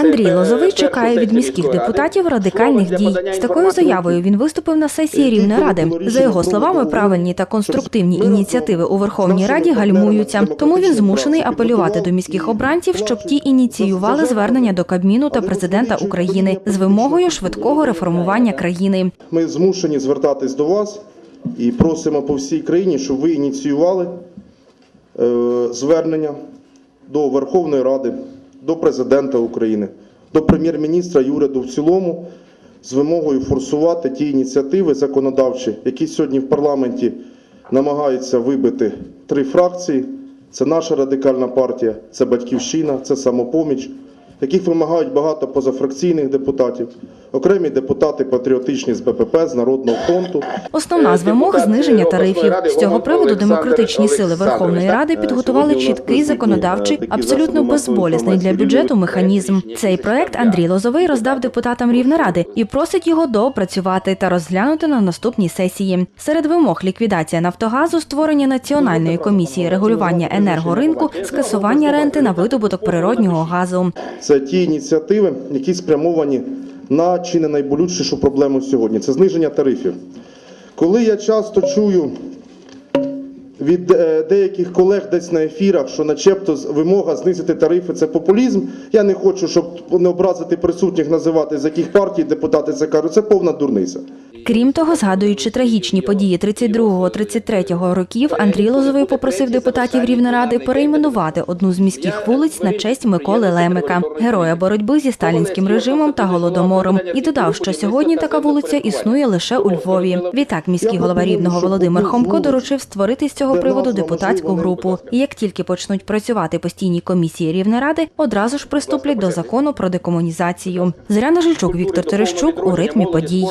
Андрій Лозовий чекає від міських депутатів радикальних дій. З такою заявою він виступив на сесії Рівної ради. За його словами, правильні та конструктивні ініціативи у Верховній Раді гальмуються. Тому він змушений апелювати до міських обранців, щоб ті ініціювали звернення до Кабміну та президента України з вимогою швидкого реформування країни. Ми змушені звертатись до вас і просимо по всій країні, щоб ви ініціювали е, звернення до Верховної Ради, до президента України, до прем'єр-міністра і уряду в цілому з вимогою форсувати ті ініціативи законодавчі, які сьогодні в парламенті намагаються вибити три фракції. Це наша радикальна партія, це Батьківщина, це самопоміч, яких вимагають багато позафракційних депутатів, окремі депутати патріотичні з БПП, з Народного фронту. Основна з вимог зниження тарифів. З цього приводу демократичні сили Верховної Ради підготували чіткий законодавчий, абсолютно безболісний для бюджету механізм. Цей проект Андрій Лозовий роздав депутатам Рівнеради і просить його доопрацювати та розглянути на наступній сесії. Серед вимог ліквідація Нафтогазу, створення національної комісії регулювання енергоринку, скасування ренти на видобуток природнього газу. Це ті ініціативи, які спрямовані на чи не найболючішу проблему сьогодні це зниження тарифів. Коли я часто чую від е, деяких колег десь на ефірах, що начебто вимога знизити тарифи це популізм. Я не хочу, щоб не образити присутніх, називати з яких партій депутати це кажуть. Це повна дурниця. Крім того, згадуючи трагічні події 32-33 років, Андрій Лозовий попросив депутатів Рівнеради перейменувати одну з міських вулиць на честь Миколи Лемика, героя боротьби зі сталінським режимом та голодомором, і додав, що сьогодні така вулиця існує лише у Львові. Відтак міський голова рівного Володимир Хомко доручив створити з цього приводу депутатську групу. І як тільки почнуть працювати постійні комісії Рівнеради, одразу ж приступлять до закону про декомунізацію. Зоряна Жильчук, Віктор Терещук у ритмі подій.